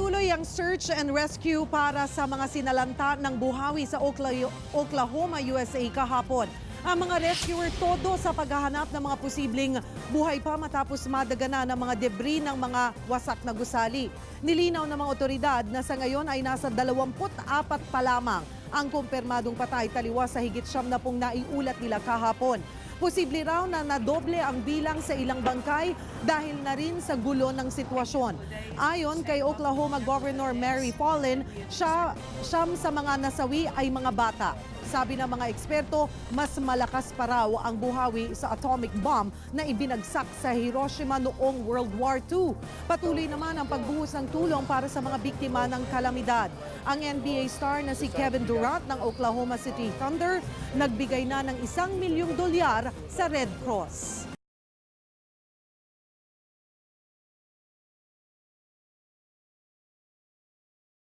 Nagpatuloy ang search and rescue para sa mga sinalanta ng buhawi sa Okla- Oklahoma, USA kahapon. Ang mga rescuer todo sa paghahanap ng mga posibleng buhay pa matapos madagana ng mga debris ng mga wasak na gusali. Nilinaw ng mga otoridad na sa ngayon ay nasa 24 pa lamang ang kumpirmadong patay taliwas sa higit siyam na pong naiulat nila kahapon. Posible raw na nadoble ang bilang sa ilang bangkay dahil na rin sa gulo ng sitwasyon. Ayon kay Oklahoma Governor Mary Fallin, siya, siyam sa mga nasawi ay mga bata. Sabi ng mga eksperto, mas malakas pa raw ang buhawi sa atomic bomb na ibinagsak sa Hiroshima noong World War II. Patuloy naman ang pagbuhos ng tulong para sa mga biktima ng kalamidad. Ang NBA star na si Kevin Durant ng Oklahoma City Thunder nagbigay na ng isang milyong dolyar sa Red Cross.